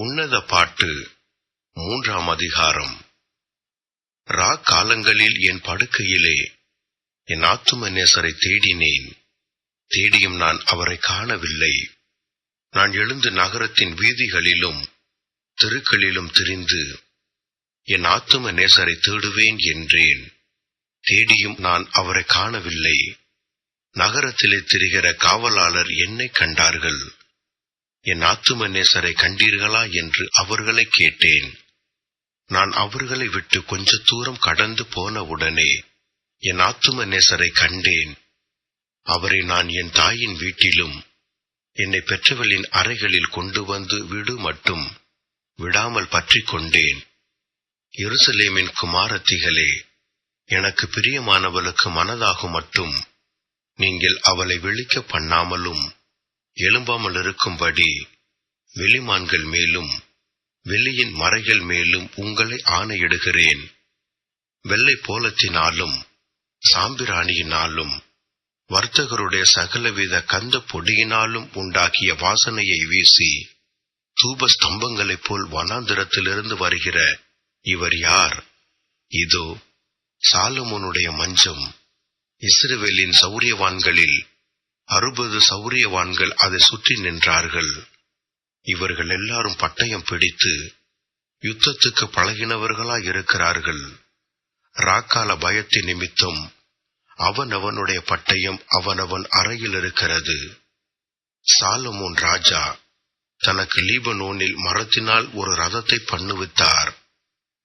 உன்னத பாட்டு மூன்றாம் அதிகாரம். ரா காலங்களில் என் படுக்கையிலே என் ஆத்தும நேசரை தேடினேன். தேடியும் நான் அவரை காணவில்லை. நான் எழுந்து நகரத்தின் வீதிகளிலும் தெருக்களிலும் திரிந்து என் ஆத்தும நேசரை தேடுவேன் என்றேன். தேடியும் நான் அவரை காணவில்லை. நகரத்திலே திரிகிற காவலாளர் என்னை கண்டார்கள். என் ஆத்தும நேசரை கண்டீர்களா என்று அவர்களை கேட்டேன். நான் அவர்களை விட்டு கொஞ்ச தூரம் கடந்து போன உடனே என் ஆத்தும நேசரை கண்டேன். அவரை நான் என் தாயின் வீட்டிலும் என்னை பெற்றவளின் அறைகளில் கொண்டு வந்து விடு மட்டும் விடாமல் பற்றி கொண்டேன். எருசலேமின் குமாரத்திகளே எனக்கு பிரியமானவளுக்கு மனதாகும் மட்டும் நீங்கள் அவளை விழிக்க பண்ணாமலும் எழும்பாமல் இருக்கும்படி வெளிமான்கள் மேலும் வெளியின் மறைகள் மேலும் உங்களை ஆணையிடுகிறேன். வெள்ளை போலத்தினாலும் சாம்பிராணியினாலும் வர்த்தகருடைய சகலவித கந்த பொடியினாலும் உண்டாக்கிய வாசனையை வீசி தூப ஸ்தம்பங்களைப் போல் வனாந்திரத்திலிருந்து வருகிற இவர் யார்? இதோ சாலமோனுடைய மஞ்சம் இஸ்ரவேலின் சௌரியவான்களில் அறுபது சௌரியவான்கள் அதை சுற்றி நின்றார்கள். இவர்கள் எல்லாரும் பட்டயம் பிடித்து யுத்தத்துக்கு பழகினவர்களாய் இருக்கிறார்கள். ராக்கால பயத்தின் நிமித்தம் அவனவனுடைய பட்டயம் அவனவன் அறையில் இருக்கிறது. சாலமோன் ராஜா தனக்கு லீபனோனில் மரத்தினால் ஒரு ரதத்தை பண்ணுவித்தார்.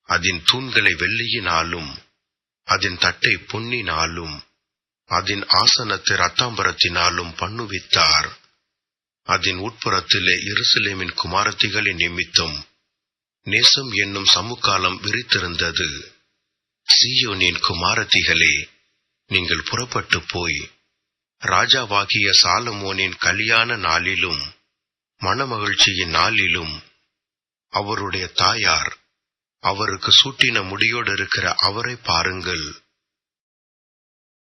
அதன் தூண்களை வெள்ளியினாலும் அதன் தட்டை பொன்னினாலும் அதன் ஆசனத்தை ரத்தாம்பரத்தினாலும் பண்ணுவித்தார். அதன் உட்புறத்திலே எருசலேமின் குமாரத்திகளின் நிமித்தம் நேசம் என்னும் சமுக்காலம் விரித்திருந்தது. சீயோனின் குமாரத்திகளே நீங்கள் புறப்பட்டு போய் ராஜாவாகிய சாலமோனின் கல்யாண நாளிலும் மனமகிழ்ச்சியின் நாளிலும் அவருடைய தாயார் அவருக்கு சூட்டின முடியோடு இருக்கிற அவரை பாருங்கள்.